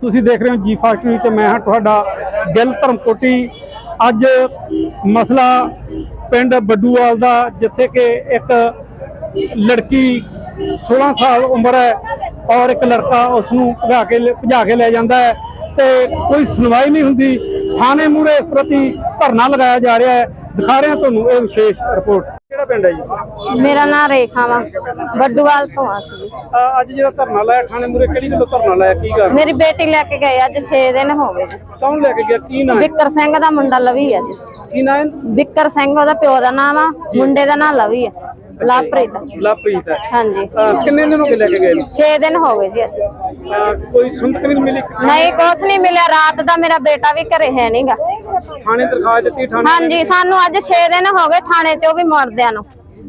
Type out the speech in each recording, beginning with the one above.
ਤੁਸੀਂ ਦੇਖ ਰਹੇ ਹੋ ਜੀ ਫਾਸਟ ਟੀਵੀ ਤੇ ਮੈਂ ਹਾਂ ਤੁਹਾਡਾ ਗਿੱਲ ਧਰਮਕੋਟੀ। ਅੱਜ ਮਸਲਾ ਪਿੰਡ ਬੱਡੂਵਾਲ ਦਾ, ਜਿੱਥੇ ਕਿ ਇੱਕ ਲੜਕੀ 16 ਸਾਲ ਉਮਰ ਹੈ ਔਰ ਇੱਕ ਲੜਕਾ ਉਸ ਨੂੰ ਭਜਾ ਕੇ ਲੈ- ਭਜਾ ਕੇ ਲੈ ਜਾਂਦਾ ਹੈ ਤੇ ਕੋਈ ਸੁਣਵਾਈ ਨਹੀਂ ਹੁੰਦੀ। ਥਾਣੇ ਮੂਹਰੇ ਇਸ ਪ੍ਰਤੀ ਧਰਨਾ ਲਗਾਇਆ ਜਾ ਰਿਹਾ ਹੈ। ਦਿਖਾ ਰਹੇ ਹਾਂ ਤੁਹਾਨੂੰ ਇਹ ਵਿਸ਼ੇਸ਼ ਰਿਪੋਰਟ। ਕਿਹੜਾ ਪਿੰਡ ਹੈ ਜੀ? ਮੇਰਾ ਨਾਮ ਰੇਖਾ ਵਾ। ਬੱਡੂਵਾਲ ਤੋਂ ਆ ਸੀ ਅੱਜ ਜਿਹੜਾ ਧਰਨਾ ਲਾਇਆ ਥਾਣੇ ਮੂਹਰੇ ਕਿਹੜੀ ਗੱਲੋਂ ਧਰਨਾ ਲਾਇਆ? ਕੀ ਗੱਲ? ਮੇਰੀ ਬੇਟੀ ਲੈ ਕੇ ਗਏ ਅੱਜ 6 ਦਿਨ ਹੋ ਗਏ ਜੀ। ਕੌਣ ਲੈ ਕੇ ਗਿਆ? ਕੀ ਨਾਂ ਹੈ? ਬਿੱਕਰ ਸਿੰਘ ਦਾ ਮੁੰਡਾ ਲਵੀ ਆ ਜੀ। ਕੀ ਨਾਂ ਹੈ? ਬਿੱਕਰ ਸਿੰਘ ਉਹਦਾ ਪਿਓ ਦਾ ਨਾਮ ਆ ਮੁੰਡੇ ਦਾ ਨਾਮ ਲਵੀ ਆ। ਲਾਪ੍ਰੀਤ। ਲਵਪ੍ਰੀਤ ਹੈ। ਹਾਂਜੀ। ਕਿੰਨੇ ਦਿਨ ਹੋ ਗਏ ਲੈ ਕੇ ਗਏ ਨੂੰ? 6 ਦਿਨ ਹੋ ਗਏ ਜੀ ਅੱਜ। ਕੋਈ ਸੁਣਤ ਨਹੀਂ ਮਿਲੀ? ਨਹੀਂ ਕੁਛ ਨਹੀਂ ਮਿਲਿਆ। ਰਾਤ ਦਾ ਮੇਰਾ ਬੇਟਾ ਵੀ ਘਰੇ ਹੈ ਨਹੀਂਗਾ ਥਾਣੇ ਦਰਖਾਸਤ ਦਿੱਤੀ ਥਾਣੇ ਹਾਂਜੀ ਸਾਨੂੰ ਅੱਜ 6 ਦਿਨ ਹੋ ਗਏ ਥਾਣੇ ਤੇ ਉਹ ਵੀ ਮਰਦਿਆਂ ਨੂੰ।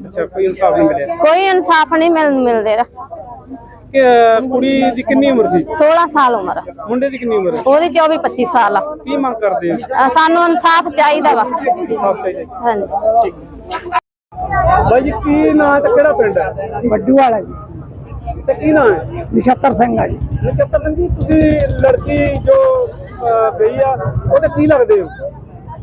ਅੱਛਾ ਕੋਈ ਇਨਸਾਫ ਨਹੀਂ ਮਿਲਿਆ? ਕੋਈ ਇਨਸਾਫ ਨਹੀਂ ਮਿਲ ਮਿਲਦੇ ਰਾ ਕਿ ਕੁੜੀ ਦੀ ਕਿੰਨੀ ਉਮਰ ਸੀ? 16 ਸਾਲ ਉਮਰ। ਆ। ਮੁੰਡੇ ਦੀ ਕਿੰਨੀ ਉਮਰ ਹੈ? ਉਹਦੀ 24 25 ਸਾਲ ਆ। ਕੀ ਮੰਗ ਕਰਦੇ ਹੋ? ਅ, ਸਾਨੂੰ ਇਨਸਾਫ ਚਾਹੀਦਾ ਵਾ। ਇਨਸਾਫ ਚਾਹੀਦਾ। ਹਾਂਜੀ। ਬਾਈ ਜੀ ਕੀ ਨਾਂ ਤੇ ਕਿਹੜਾ ਪਿੰਡ ਹੈ? ਵੱਡੂ ਵਾਲਾ ਜੀ। ਤੇ ਕੀ ਨਾਂ ਹੈ? ਨਛੱਤਰ ਸਿੰਘ ਆ ਜੀ। ਨਛੱਤਰ ਸਿੰਘ ਜੀ ਤੁਸੀਂ ਲੜਕੀ ਜੋ ਅਹ, ਗਈ ਆ ਉਹਦੇ ਕੀ ਲੱਗਦੇ ਹੋ?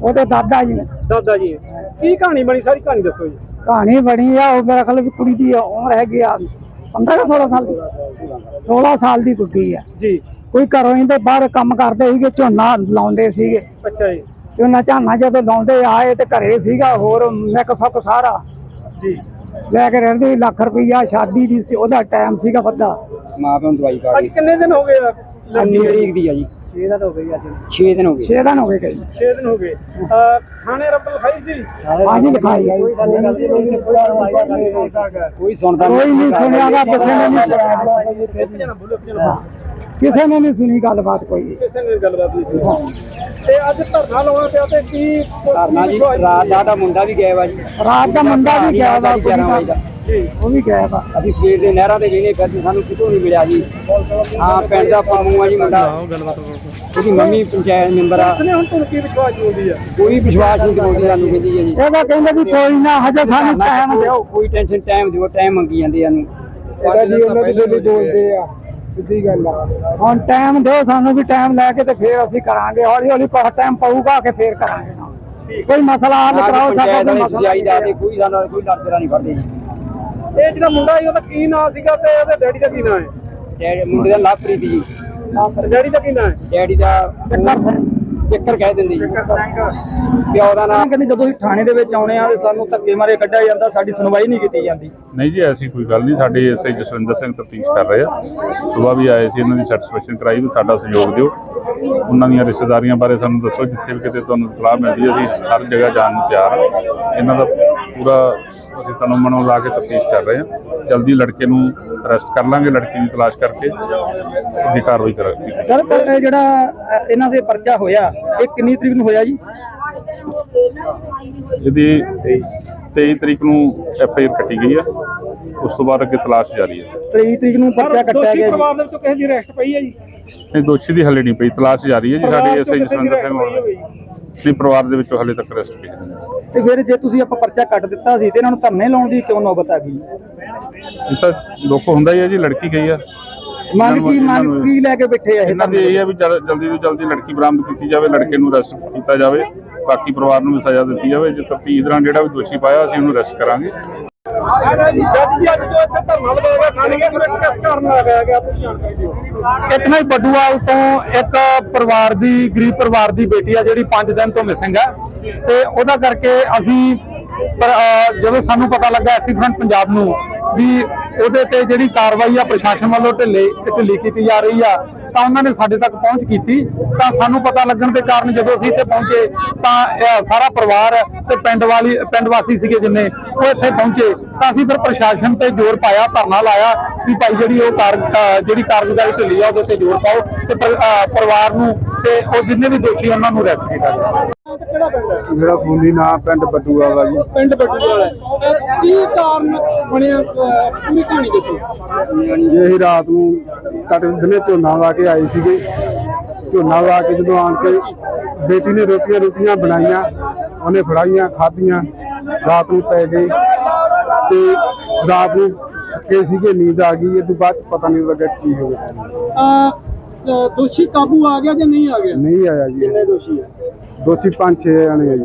ਉਹਦੇ ਦਾਦਾ ਜੀ ਨੇ। ਦਾਦਾ ਜੀ। ਕੀ ਕਹਾਣੀ ਬਣੀ? ਸਾਰੀ ਕਹਾਣੀ ਦੱਸੋ ਜੀ। ਕਹਾਣੀ ਬਣੀ ਆ ਉਹ ਮੇਰਾ ਖਿਆਲ ਵੀ ਕੁੜੀ ਦੀ ਉਮਰ ਹੈਗੀ ਆ 15 ਕਿ 16 ਸਾਲ ਦੀ। 16 ਸਾਲ ਦੀ ਕੁੜੀ ਆ। ਜੀ। ਕੋਈ ਘਰੋਂ ਹੀ ਤੇ ਬਾਹਰ ਕੰਮ ਕਰਦੇ ਸੀਗੇ ਝੋਨਾ ਲਾਉਂਦੇ ਸੀਗੇ। ਅੱਛਾ ਜੀ। ਝੋਨਾ ਝਾਨਾ ਜਦੋਂ ਲਾਉਂਦੇ ਆਏ ਤੇ ਘਰੇ ਸੀਗਾ ਹੋਰ ਮਿਕ ਸੁੱਕ ਸਾਰਾ। ਜੀ। ਲੈ ਕੇ ਰਹਿੰਦੇ ਸੀ ਲੱਖ ਰੁਪਈਆ ਸ਼ਾਦੀ ਦੀ ਸੀ ਉਹਦਾ ਟਾਈਮ ਸੀਗਾ ਵੱਡਾ ਮਾਂ ਪਿਓ ਨੂੰ ਦਵਾਈ ਖਾ ਅੱਜ ਕਿੰਨੇ ਦਿਨ ਹੋ ਗਏ ਆ? ਅੰਨੀ ਤਰੀਕ ਦੀ ਆ ਜੀ। 6 ਦਿਨ ਹੋ ਗਏ ਅੱਜ। 6 ਦਿਨ ਹੋ ਗਏ। 6 ਦਿਨ ਹੋ ਗਏ ਕਈ। 6 ਦਿਨ ਹੋ ਗਏ। ਥਾਣੇ ਰੱਬ ਲਿਖਾਈ ਸੀ? ਹਾਂਜੀ ਲਿਖਾਈ। ਆ ਜੀ। ਕੋਈ ਸੁਣਦਾ ਕੋਈ ਨਹੀਂ। ਸੁਣਿਆਗਾ ਕਿਸੇ ਨੇ ਨਹੀਂ ਸੁਣਿਆ। ਕਿਸੇ ਨੇ ਨਹੀਂ ਸੁਣੀ ਗੱਲਬਾਤ ਕੋਈ। ਕਿਸੇ ਨੇ ਗੱਲਬਾਤ ਨਹੀਂ ਤੇ ਅੱਜ ਧਰਨਾ ਲਾਉਣਾ ਪਿਆ ਤੇ ਕੀ ਕਰਨਾ ਜੀ ਰਾਤ ਦਾ ਮੁੰਡਾ ਵੀ ਗਿਆ ਵਾ ਜੀ। ਰਾਤ ਦਾ ਮੁੰਡਾ ਵੀ ਗਿਆ ਵਾ ਕੁੜੀ 11 ਵਜੇ ਦਾ ਦਾ ਜੀ। ਉਹ ਵੀ ਗਿਆ ਵਾ ਅਸੀਂ ਸਵੇਰ ਦੇ ਨਹਿਰਾਂ ਤੇ ਵੇਨੇ ਫਿਰਦੇ ਸਾਨੂੰ ਕਿਤੋਂ ਨਹੀਂ ਮਿਲਿਆ ਜੀ। ਹਾਂ ਪਿੰਡ ਦਾ ਪੰਮੂ ਆ ਜੀ ਮੁੰਡਾ। ਉਹਦੀ ਮੰਮੀ ਪੰਚਾਇਤ ਮੈਂਬਰ ਆ। ਕਿਸਨੇ ਹੁਣ ਤੁਹਾਨੂੰ ਕੀ ਵਿਸ਼ਵਾਸ ਜੋਦੀ ਆ? ਕੋਈ ਵਿਸ਼ਵਾਸ ਨਹੀਂ ਦਿਵਾਉਂਦੀ ਸਾਨੂੰ ਕਹਿੰਦੀ ਹੈ ਜੀ। ਇਹਦਾ ਕਹਿੰਦੇ ਵੀ ਕੋਈ ਨਾ ਹਜੇ ਸਾਨੂੰ ਟਾਈਮ ਦਿਓ। ਕੋਈ ਟੈਨਸ਼ਨ ਟਾਈਮ ਦਿਓ ਟਾਈਮ ਮੰਗੀ ਜਾਂਦੇ ਸਾਨੂੰ। ਇਹਦਾ ਜੀ ਉਹਨਾਂ ਦੀ ਬੋਲੀ ਬੋਲਦੇ ਆ। ਸਿੱਧੀ ਗੱਲ ਆ। ਹੁਣ ਟਾਈਮ ਦਿਓ ਸਾਨੂੰ ਵੀ ਟਾਈਮ ਲੈ ਕੇ ਤੇ ਫੇਰ ਅਸੀਂ ਕਰਾਂਗੇ। ਹੌਲੀ ਹੌਲੀ ਕੁਝ ਟਾਈਮ ਪਊਗਾ ਕਿ ਫੇਰ ਕਰਾਂਗੇ। ਕੋਈ ਮਸਲਾ ਹੱਲ ਕਰਾਓ ਸਾਡਾ ਕੋਈ ਮਸਲਾ ਕੋਈ ਸਾਡਾ ਕੋਈ ਲੜਦਾ ਨਹੀਂ ਫੜਦੇ ਜੀ। ਇਹ ਜਿਹੜਾ ਮੁੰਡਾ ਸੀ ਉਹਦਾ ਕੀ ਨਾਂ ਸੀਗਾ ਤੇ ਉਹਦੇ ਡੈਡੀ ਦਾ ਕੀ ਨਾਂ ਹੈ? ਡੈਡੀ ਮੁੰਡੇ ਦਾ ਲਵਪ੍ਰੀਤ ਜੀ। ਡੈਡੀ ਦਾ ਕੀ ਨਾਂ ਹੈ? ਡੈਡੀ ਦਾ ਚੱਕਰ ਕਹਿ ਦਿੰਦੇ ਜੀ। ਪਿਓ ਦਾ ਨਾਮ ਕਹਿੰਦੇ ਜਦੋਂ ਅਸੀਂ ਥਾਣੇ ਦੇ ਵਿੱਚ ਆਉਣੇ ਆ ਤੇ ਸਾਨੂੰ ਧੱਕੇ ਮਾਰੇ ਕੱਢਿਆ ਜਾਂਦਾ ਸਾਡੀ ਸੁਣਵਾਈ ਨਹੀਂ ਕੀਤੀ ਜਾਂਦੀ। ਨਹੀਂ ਜੀ ਐਸੀ ਕੋਈ ਗੱਲ ਨਹੀਂ। ਸਾਡੇ ਐਸਆਈ ਜਸਵਿੰਦਰ ਸਿੰਘ ਤਫਤੀਸ਼ ਕਰ ਰਹੇ ਆ। ਸੁਬਾਹ ਵੀ ਆਏ ਸੀ ਇਹਨਾਂ ਦੀ ਸੈਟੀਸਫੈਕਸ਼ਨ ਕਰਾਈ ਵੀ ਸਾਡਾ ਸਹਿਯੋਗ ਦਿਓ। ਉਹਨਾਂ ਦੀਆਂ ਰਿਸ਼ਤੇਦਾਰੀਆਂ ਬਾਰੇ ਸਾਨੂੰ ਦੱਸੋ ਜਿੱਥੇ ਵੀ ਕਿਤੇ ਤੁਹਾਨੂੰ ਇਤਲਾਹ ਮਿਲਦੀ ਹੈ ਅਸੀਂ ਹਰ ਜਗ੍ਹਾ ਜਾਣ ਨੂੰ ਤਿਆਰ ਹਾਂ। ਇਹਨਾਂ ਦਾ ਪੂਰਾ ਅਸੀਂ ਤਨੋਂ ਮਨੋਂ ਲਾ ਕੇ ਤਫਤੀਸ਼ ਕਰ ਰਹੇ ਹਾਂ। ਜਲਦੀ ਲੜਕੇ ਨੂੰ ਅਰੈਸਟ ਕਰ ਲਾਂਗੇ ਲੜਕੀ ਦੀ ਤਲਾਸ਼ ਕਰਕੇ ਉਹਦੀ ਕਾਰਵਾਈ ਕਰਾਂਗੇ ਸਰ ਇਹ ਜਿਹੜਾ ਇਹਨਾਂ ਦੇ ਪਰਚਾ ਹੋਇਆ ਇਹ ਕਿੰਨੀ ਤਰੀਕ ਨੂੰ ਹੋਇਆ ਜੀ? ਇਹਦੀ 23 ਤਰੀਕ ਨੂੰ ਐਫ ਆਈ ਆਰ ਕੱਟੀ ਗਈ ਹੈ। ਉਸ ਤੋਂ ਬਾਅਦ ਅੱਗੇ ਤਲਾਸ਼ ਜਾਰੀ ਹੈ। 23 ਤਰੀਕ ਨੂੰ ਪਰਚਾ ਕੱਟਿਆ ਦੋਸ਼ੀ ਗਿਆ ਜੀ। ਪਰਿਵਾਰ ਦੇ ਵਿੱਚੋਂ ਕਿਸੇ ਦੀ ਅਰੈਸਟ ਪਈ ਹੈ ਜੀ? ਨਹੀਂ ਦੋਸ਼ੀ ਦੀ ਹਲੇ ਨਹੀਂ ਪਈ ਤਲਾਸ਼ ਜਾਰੀ ਹੈ ਜੀ। ਸਾਡੇ ਐਸਆਈ ਜਸਵਿੰਦਰ ਸਿੰਘ ਵੱਲੋਂ ਨਹੀਂ ਪਰਿਵਾਰ ਦੇ ਵਿੱਚੋਂ ਹਲੇ ਤੱਕ ਅਰੈਸਟ ਨੇ ਨਹੀਂ ਤੇ ਫਿਰ ਜੇ ਤੁਸੀਂ ਆਪਾਂ ਪਰਚਾ ਕੱਟ ਦਿੱਤਾ ਸੀ ਤੇ ਇਹਨਾਂ ਨੂੰ ਧਰਨੇ ਲਾਉਣ ਦੀ ਕਿਉਂ ਨੌਬਤ ਆ ਗਈ? ਇਹ ਤਾਂ ਦੁੱਖ ਹੁੰਦਾ ਹੀ ਹੈ ਜੀ ਲੜਕੀ ਗਈ ਆ। ਮੰਗ ਕੀ ਮੰਗ ਕੀ ਲੈ ਕੇ ਬੈਠੇ ਆ ਇਹ ਇਹਨਾਂ ਦੀ ਇਹ ਹੈ ਵੀ ਜਲ- ਜਲਦੀ ਤੋਂ ਜਲਦੀ ਲੜਕੀ ਬਰਾਮਦ ਕੀਤੀ ਜਾਵੇ ਲੜਕੇ ਨੂੰ ਅਰੈਸਟ ਕੀਤਾ ਜਾਵੇ ਬਾਕੀ ਪਰਿਵਾਰ ਨੂੰ ਵੀ ਸਜ਼ਾ ਦਿੱਤੀ ਜਾਵੇ। ਜੇ ਦੌਰਾਨ ਜਿਹੜਾ ਵੀ ਦੋਸ਼ੀ ਪਾਇਆ ਅਸੀਂ ਉਹਨੂੰ ਅਰੈਸਟ ਕਰਾਂਗੇ। ਇਤਨਾ ਹੀ ਬੱਡੂਵਾਲ ਤੋਂ ਇੱਕ ਪਰਿਵਾਰ ਦੀ, ਗਰੀਬ ਪਰਿਵਾਰ ਦੀ ਬੇਟੀ ਆ ਜਿਹੜੀ 5 ਦਿਨ ਤੋਂ ਮਿਸਿੰਗ ਹੈ ਤੇ ਉਹਦਾ ਕਰਕੇ ਅਸੀਂ ਜਦੋਂ ਸਾਨੂੰ ਪਤਾ ਲੱਗਾ ਐਸੀ ਫਰੰਟ ਪੰਜਾਬ ਨੂੰ ਵੀ ਉਹਦੇ ਤੇ ਜਿਹੜੀ ਕਾਰਵਾਈ ਆ ਪ੍ਰਸ਼ਾਸਨ ਵੱਲੋਂ ਢਿੱਲੇ, ਢਿੱਲੀ ਕੀਤੀ ਜਾ ਰਹੀ ਆ, ਤਾਂ ਉਹਨਾਂ ਨੇ ਸਾਡੇ ਤੱਕ ਪਹੁੰਚ ਕੀਤੀ। ਤਾਂ ਸਾਨੂੰ ਪਤਾ ਲੱਗਣ ਦੇ ਕਾਰਨ ਜਦੋਂ ਅਸੀਂ ਇੱਥੇ ਪਹੁੰਚੇ, ਤਾਂ ਸਾਰਾ ਪਰਿਵਾਰ ਤੇ ਪਿੰਡ ਵਾਲੀ, ਪਿੰਡ ਵਾਸੀ ਸੀਗੇ ਜਿੰਨੇ ਉਹ ਇੱਥੇ ਪਹੁੰਚੇ ਤਾਂ ਅਸੀਂ ਫਿਰ ਪ੍ਰਸ਼ਾਸਨ ਤੇ ਜ਼ੋਰ ਪਾਇਆ ਧਰਨਾ ਲਾਇਆ ਵੀ ਭਾਈ ਜਿਹੜੀ ਉਹ ਕਾਰ ਜਿਹੜੀ ਕਾਰਗੁਜ਼ਾਰੀ ਢਿੱਲੀ ਆ ਉਹਦੇ ਤੇ ਜ਼ੋਰ ਪਾਓ ਤੇ ਪਰਿਵਾਰ ਨੂੰ ਤੇ ਉਹ ਜਿੰਨੇ ਵੀ ਦੋਸ਼ੀ ਉਹਨਾਂ ਨੂੰ ਅਰੈਸਟ ਕੀਤਾ ਜਾਵੇ। ਹੈ ਮੇਰਾ ਫੋਨੀ ਨਾਂ ਪਿੰਡ ਬੱਡੂਆ ਵਾ ਜੀ। ਪਿੰਡ ਹੈ ਇਹ ਕੀ ਕਾਰਨ ਬਣਿਆ ਪੂਰੀ ਕਹਾਣੀ ਦੱਸੋ? ਜੇ ਅਸੀਂ ਰਾਤ ਨੂੰ ਕੱਟ ਦਿਨੇ ਝੋਨਾ ਲਾ ਕੇ ਆਏ ਸੀਗੇ ਝੋਨਾ ਲਾ ਕੇ ਜਦੋਂ ਆਣ ਕੇ ਬੇਟੀ ਨੇ ਰੋਟੀਆਂ ਰੋਟੀਆਂ ਬਣਾਈਆਂ ਉਹਨੇ ਫੜਾਈਆਂ ਖਾਧੀਆਂ ਰਾਤ ਨੂੰ ਪੈ ਗਈ ਤੇ ਰਾਤ ਨੂੰ ਥੱਕੇ ਸੀਗੇ ਨੀਂਦ ਆ ਗਈ ਇਹ ਤੋਂ ਬਾਅਦ ਪਤਾ ਨਹੀਂ ਲੱਗਾ ਕੀ ਹੋ ਗਿਆ। ਅ, ਦੋਸ਼ੀ ਕਾਬੂ ਆ ਗਿਆ ਜਾਂ ਨਹੀਂ ਆ ਗਿਆ? ਨਹੀਂ ਆਇਆ ਜੀ। ਕਿੰਨੇ ਦੋਸ਼ੀ ਦੋਸ਼ੀ ਪੰਜ ਛੇ ਜਣੇ ਆ ਜੀ।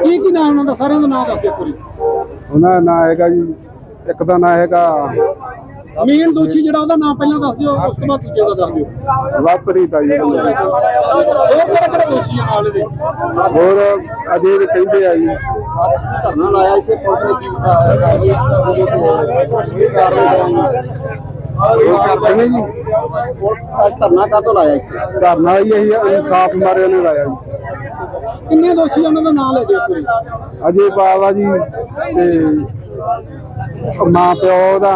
ਕੀ ਕੀ ਨਾਮ ਉਹਨਾਂ ਦਾ? ਸਾਰਿਆਂ ਦਾ ਨਾਮ ਦੱਸ ਦਿਓ ਪੂਰੀ ਉਹਨਾਂ ਦਾ ਨਾਂ ਹੈਗਾ ਜੀ ਇੱਕ ਦਾ ਨਾਂ ਹੈਗਾ ਮੇਨ ਦੋਸ਼ੀ ਜਿਹੜਾ ਉਹਦਾ ਨਾਮ ਪਹਿਲਾਂ ਦੱਸ ਦਿਓ ਉਸ ਤੋਂ ਬਾਅਦ ਦੂਜੇ ਦਾ ਦੱਸ ਦਿਓ। ਲਵਪ੍ਰੀਤ ਆ ਜੀ। ਹੋਰ ਕਿਹੜੇ ਕਿਹੜੇ ਦੋਸ਼ੀ ਆ ਨਾਲ ਇਹਦੇ? ਹੋਰ ਅਜੇ ਵੀ ਕਹਿੰਦੇ ਆ ਜੀ ਧਰਨਾ ਲਾਇਆ ਇੱਥੇ ਪੁਲਿਸ ਨੇ ਕੀ ਕਾਰਵਾਈ ਉਹ ਕਰਦੇ ਨੇ ਜੀ ਅੱਜ ਧਰਨਾ ਕਾਹਤੋਂ ਲਾਇਆ ਇੱਥੇ ਧਰਨਾ ਹੀ ਇਹੀ ਇਨਸਾਫ ਮਾਰੇ ਨੇ ਲਾਇਆ ਜੀ। ਕਿੰਨੇ ਦੋਸ਼ੀ ਆ ਉਹਨਾਂ ਦਾ ਨਾਮ ਲੈ ਦਿਓ ਪੂਰੀ ਅਜੇ ਬਾਵਾ ਜੀ ਤੇ ਮਾਂ ਪਿਓ ਉਹਦਾ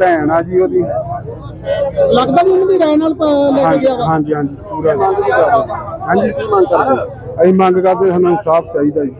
ਭੈਣ ਆ ਜੀ ਉਹਦੀ। ਲੱਗਦਾ ਨਹੀਂ ਉਹਨਾਂ ਦੀ ਰਾਏ ਨਾਲ ਪ- ਲੈ ਕੇ ਗਿਆ ਵਾ। ਹਾਂਜੀ ਹਾਂਜੀ ਪੂਰਾ। ਹਾਂਜੀ। ਕੀ ਮੰਗ ਕਰਦੇ ਅਸੀਂ ਮੰਗ ਕਰਦੇ ਸਾਨੂੰ ਇਨਸਾਫ ਚਾਹੀਦਾ ਜੀ।